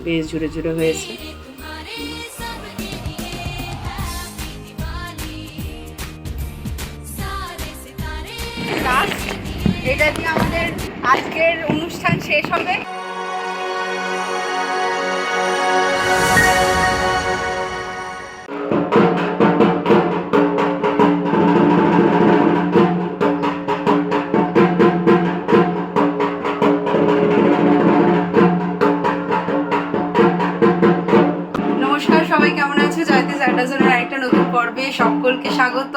বেশ ঝুড়ে ঝুড়ে হয়েছে। এটা দিয়ে আমাদের আজকের অনুষ্ঠান শেষ হবে। নমস্কার সবাই, কেমন আছে? জয়তী স্যাটাজনের আরেকটা নতুন পর্বে সকলকে স্বাগত।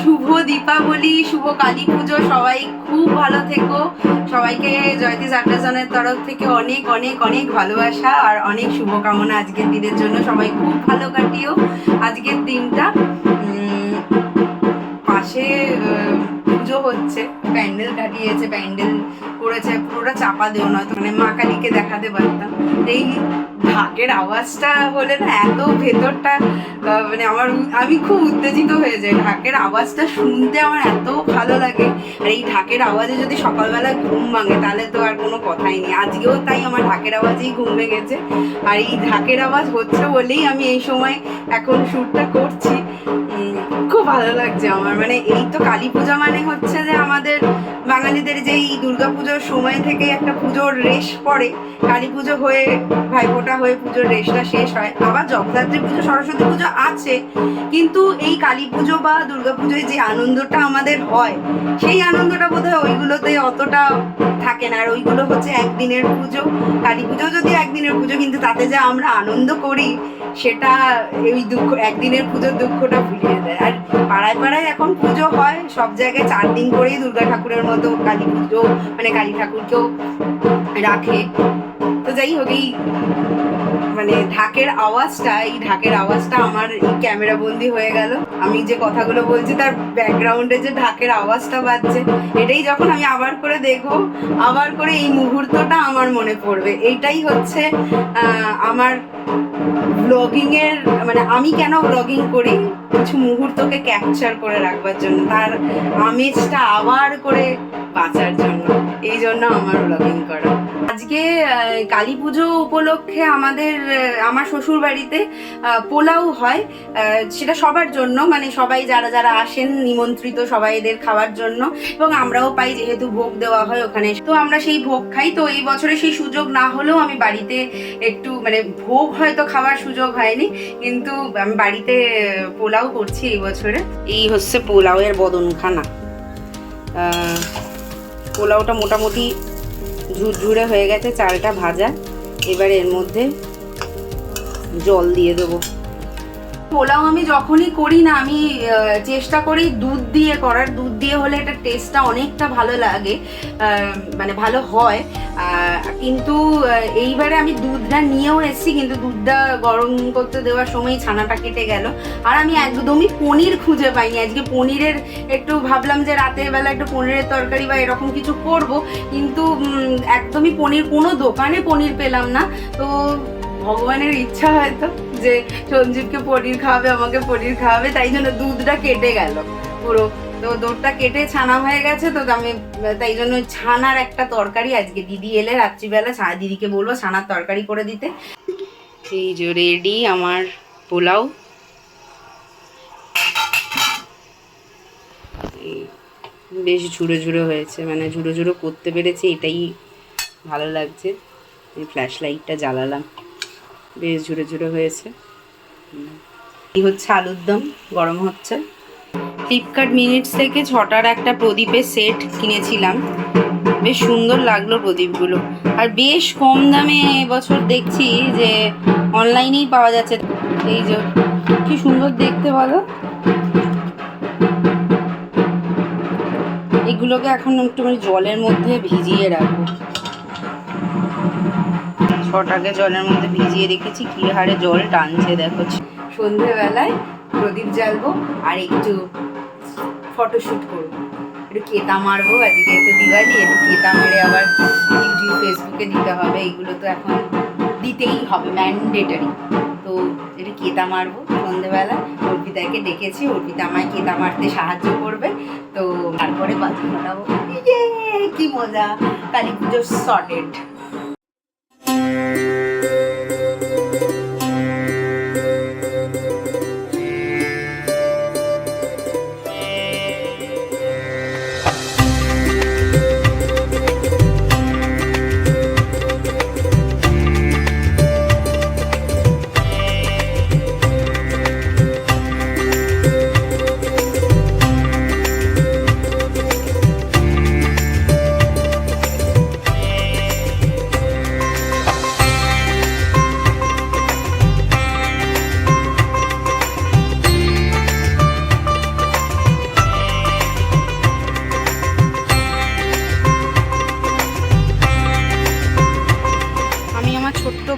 শুভ দীপাবলি, শুভ কালী পুজো, সবাই খুব ভালো থেকো। সবাইকে জয়তী স্যাটাজনের তরফ থেকে অনেক অনেক অনেক ভালোবাসা আর অনেক শুভকামনা আজকের দিনের জন্য। সবাই খুব ভালো কাটিও আজকের দিনটা। পাশে হচ্ছে প্যান্ডেল কাটিয়েছে প্যান্ডেল করেছে, পুরোটা চাপা দেও নয়তো মানে মা কালীকে দেখাতে পারতাম। এই ঢাকের আওয়াজটা হলে না এত ভেতরটা মানে আমার, আমি খুব উত্তেজিত হয়ে যাই। ঢাকের আওয়াজটা শুনতে আমার এত ভালো লাগে। আর এই ঢাকের আওয়াজে যদি সকালবেলা ঘুম ভাঙে, তাহলে তো আর কোনো কথাই নেই। আজকেও তাই আমার ঢাকের আওয়াজেই ঘুম ভেঙেছে। আর এই ঢাকের আওয়াজ হচ্ছে বলেই আমি এই সময় এখন শ্যুটটা করছি। ভালো লাগছে আমার। মানে এই তো কালী পূজা মানে হচ্ছে যে আমাদের বাঙালিদের যে এই দুর্গা পুজোর সময় থেকে একটা পুজোর রেশ পড়ে। কালী পুজো হয়ে, ভাইফোঁটা হয়ে পুজোর রেশটা শেষ হয়। আবার জগদ্ধাত্রী পুজো, সরস্বতী পুজো আছে। কিন্তু এই কালী পুজো বা দুর্গা পুজোয় যে আনন্দটা আমাদের হয়, সেই আনন্দটা বোধ হয় ওইগুলোতে অতটা থাকে না। আর ওইগুলো হচ্ছে একদিনের পুজো। কালী পুজো যদি একদিনের পুজো, কিন্তু তাতে যে আমরা আনন্দ করি, সেটা এই দুঃখ, একদিনের পুজোর দুঃখটা ভুলিয়ে দেয়। পাড়ায় পাড়ায় এখন পুজো হয়, সব জায়গায় চার দিন করেই দুর্গা ঠাকুরের মতো কালী পুজো মানে কালী ঠাকুরকেও রাখে। তো যাই হোক, এই মানে ঢাকের আওয়াজটা, এই ঢাকের আওয়াজটা আমার এই ক্যামেরা বন্দি হয়ে গেল। আমি যে কথাগুলো বলছি, তার ব্যাকগ্রাউন্ডে যে ঢাকের আওয়াজটা বাজছে, এটাই যখন আমি আবার করে দেখব, আবার করে এই মুহূর্তটা আমার মনে পড়বে। এইটাই হচ্ছে আমার ব্লগিং এর মানে আমি কেন ব্লগিং করি? কিছু মুহূর্তকে ক্যাপচার করে রাখবার জন্য, তার আমেজটা আবার করে বাঁচার জন্য। এই জন্য আমার ব্লগিং করা। আজকে কালী পুজো উপলক্ষে আমাদের আমার শ্বশুর বাড়িতে পোলাও হয় সেটা সবার জন্য মানে সবাই যারা যারা আসেন নিমন্ত্রিত সবাই এদের খাওয়ার জন্য, এবং আমরাও পাই যেহেতু ভোগ দেওয়া হয় ওখানে। তো আমরা সেই ভোগ খাই, তো এই বছরে সেই সুযোগ না হলেও আমি বাড়িতে একটু মানে ভোগ হয়তো খাওয়ার সুযোগ হয়নি, কিন্তু আমি বাড়িতে পোলাও করছি এই বছরে। এই হচ্ছে পোলাওয়ের বদনখানা। পোলাওটা মোটামুটি ঝুরঝুরে হয়ে গেছে, চালটা ভাজা। এবার এর মধ্যে জল দিয়ে দেবো। পোলাও আমি যখনই করি না, আমি চেষ্টা করি দুধ দিয়ে করার। দুধ দিয়ে হলে এটা টেস্টটা অনেকটা ভালো লাগে মানে ভালো হয়। কিন্তু এইবারে আমি দুধটা নিয়েও এসেছি, কিন্তু দুধটা গরম করতে দেওয়ার সময় ছানাটা কেটে গেল। আর আমি একদমই পনির খুঁজে পাইনি। আজকে পনিরের একটু ভাবলাম যে রাতের বেলা একটু পনিরের তরকারি বা এরকম কিছু করব, কিন্তু একদমই পনির, কোনো দোকানে পনির পেলাম না। তো ভগবানের ইচ্ছা হয়তো যে সঞ্জীবকে পনির খাওয়াবে, আমাকে পনির খাওয়াবে, তাই জন্য দুধটা কেটে গেল পুরো। তো দুধটা কেটে ছানা হয়ে গেছে, তো আমি, তাই জন্য ছানার একটা তরকারি আজকে। দিদি এলে রাত্রিবেলা ছা- দিদিকে বলব ছানার তরকারি করে দিতে। এই যে রেডি আমার পোলাও। বেশ ঝুড়ো ঝুড়ো হয়েছে মানে ঝুড়ো ঝুড়ো করতে পেরেছি, এটাই ভালো লাগছে। ফ্ল্যাশ লাইটটা জ্বালালাম। বেশ ঝুড়ো ঝুড়ো হয়েছে। এই হচ্ছে আলুর দম, গরম হচ্ছে। ফ্লিপকার্ট মিনিটস থেকে ছটার একটা প্রদীপের সেট কিনেছিলাম। বেশ সুন্দর লাগল প্রদীপগুলো। আর বেশ কম দামে এবছর দেখছি যে অনলাইনেই পাওয়া যাচ্ছে। এই যে, কি সুন্দর দেখতে বলো। এগুলোকে এখন একটু জলের মধ্যে ভিজিয়ে রাখব। ছটাকে জলের মধ্যে ভিজিয়ে রেখেছি কি হারে জল টানছে দেখো। সন্ধেবেলায় প্রদীপ জ্বালবো আর একটু ফটোশ্যুট করব। একটু কেতা মারবো আজকে তো দিওয়ালি একটু কেতা মেরে আবার ইউটিউব ফেসবুকে দিতে হবে এইগুলো তো এখন দিতেই হবে ম্যান্ডেটারি তো একটু কেতা মারবো সন্ধেবেলা অর্পিতাকে ডেকেছি অর্পিতা আমায় কেতা মারতে সাহায্য করবে তো তারপরে বাজি ফাটাবো। ইয়ে, কি মজা কালী পুজো সর্টেড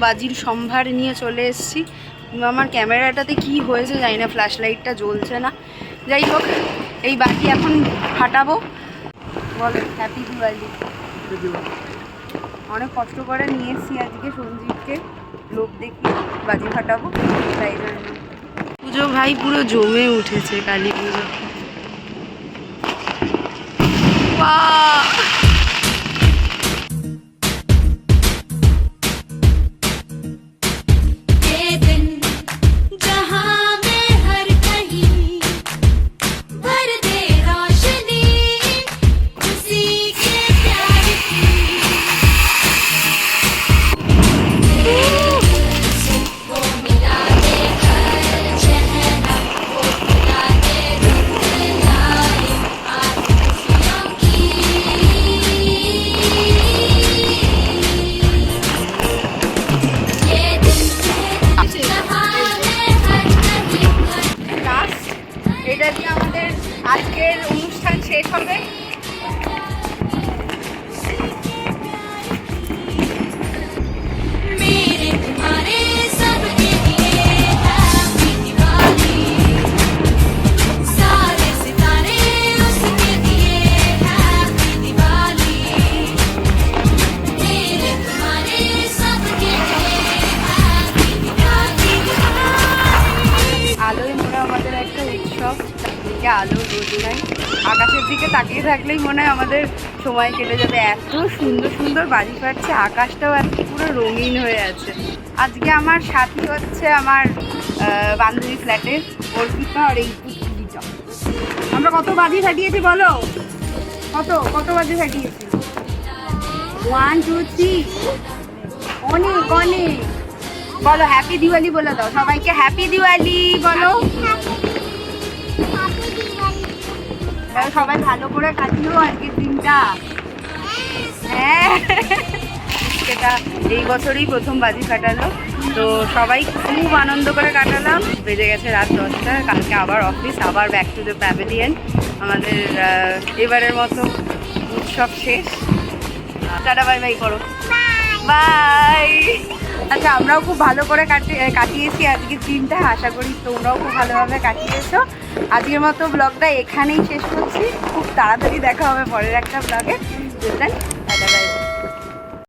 বাজির সম্ভার নিয়ে চলে এসেছি। আমার ক্যামেরাটাতে কি হয়েছে জানি না ফ্ল্যাশ লাইটটা জ্বলছে না। যাই হোক, এই বাজি এখন ফাটাবো। বলো হ্যাপি দিওয়ালি অনেক কষ্ট করে নিয়ে এসেছি আজকে সঞ্জীবকে। লোক দেখি বাজি ফাটাবো। তাই জন্য। পুজো ভাই পুরো জমে উঠেছে কালী পুজো। বাহ! অনুষ্ঠান শেষ হবে। দিকে তাকিয়ে থাকলেই মনে হয় আমাদের সময় কেটে যাবে। এত সুন্দর সুন্দর বাজি ফাটছে, আকাশটাও এত পুরো রঙিন হয়ে আছে। আজকে আমার সাথী হচ্ছে আমার বান্ধবী ফ্ল্যাটের অর্পিতা আর এই আমরা কত বাজি ফাটিয়েছি বলো? কত কত বাজি ফাটিয়েছি? ওয়ান টু থ্রি অনেক অনেক। বলো হ্যাপি দিওয়ালি বলে দাও। সবাইকে হ্যাপি দিওয়ালি, বলো। তাহলে সবাই ভালো করে কাটিও আজকের দিনটা। হ্যাঁ। সেটা এই বছরই প্রথম বাজি কাটালো। তো সবাই খুব আনন্দ করে কাটালাম। বেজে গেছে রাত দশটা। কালকে আবার অফিস আবার ব্যাক টু দ্য প্যাভিলিয়ন আমাদের এবারের মতো উৎসব শেষ। টাটা বাই বাই করো। বাই আচ্ছা আমরাও খুব ভালো করে কাটি- কাটিয়েছি আজকের দিনটা, আশা করি তোমরাও খুব ভালোভাবে কাটিয়েছো। আজকের মতো ব্লগটা এখানেই শেষ করছি। খুব তাড়াতাড়ি দেখা হবে পরের একটা ব্লগে